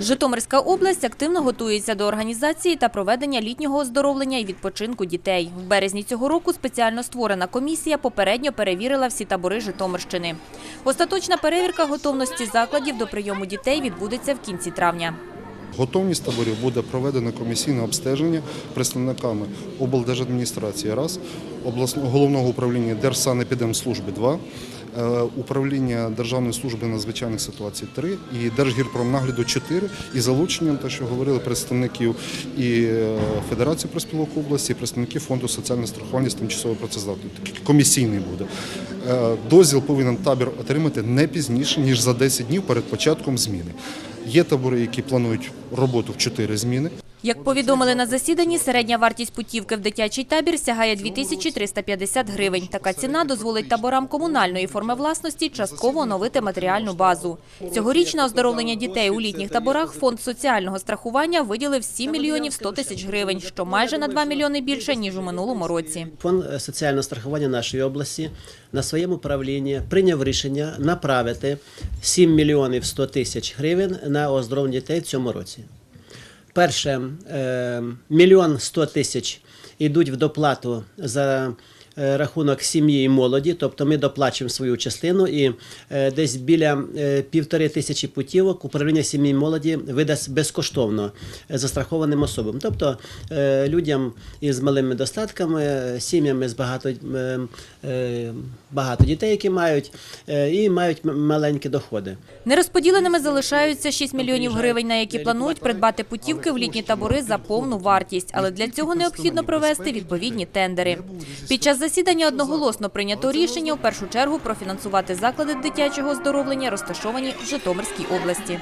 Житомирська область активно готується до організації та проведення літнього оздоровлення і відпочинку дітей. В березні цього року спеціально створена комісія попередньо перевірила всі табори Житомирщини. Остаточна перевірка готовності закладів до прийому дітей відбудеться в кінці травня. Готовність таборів буде проведено комісійне обстеження представниками облдержадміністрації раз, обласного головного управління Держсанепідемслужби 2, е, управління Державної служби надзвичайних ситуацій 3 і Держгірпромнагляду 4 і залученням, те, що говорили представників і е, Федерації проспілок області, і представників Фонду соціального страхування з тимчасової працездатної. Такий комісійний буде. Е, Дозвіл повинен табір отримати не пізніше, ніж за 10 днів перед початком зміни. Є табори, які планують роботу в 4 зміни. Як повідомили на засіданні, середня вартість путівки в дитячий табір сягає 2350 гривень. Така ціна дозволить таборам комунальної форми власності частково оновити матеріальну базу. Цьогоріч на оздоровлення дітей у літніх таборах фонд соціального страхування виділив 7 мільйонів 100 тисяч гривень, що майже на 2 мільйони більше, ніж у минулому році. Фонд е, соціального страхування нашої області на своєму правлінні прийняв рішення направити 7 мільйонів 100 тисяч гривень на оздоровлення дітей в цьому році. Перше, е, мільйон сто тисяч йдуть в доплату за рахунок сім'ї і молоді, тобто ми доплачуємо свою частину і е, десь біля е, півтори тисячі путівок управління сім'ї і молоді видасть безкоштовно е, застрахованим особам, тобто е, людям із малими достатками, е, сім'ями з багато, е, е, багато дітей, які мають, е, і мають маленькі доходи. Нерозподіленими залишаються 6 мільйонів гривень, на які планують придбати путівки в літні табори за повну вартість. Але для цього необхідно провести відповідні тендери. Під час засідання одноголосно прийнято рішення в першу чергу профінансувати заклади дитячого оздоровлення, розташовані в Житомирській області.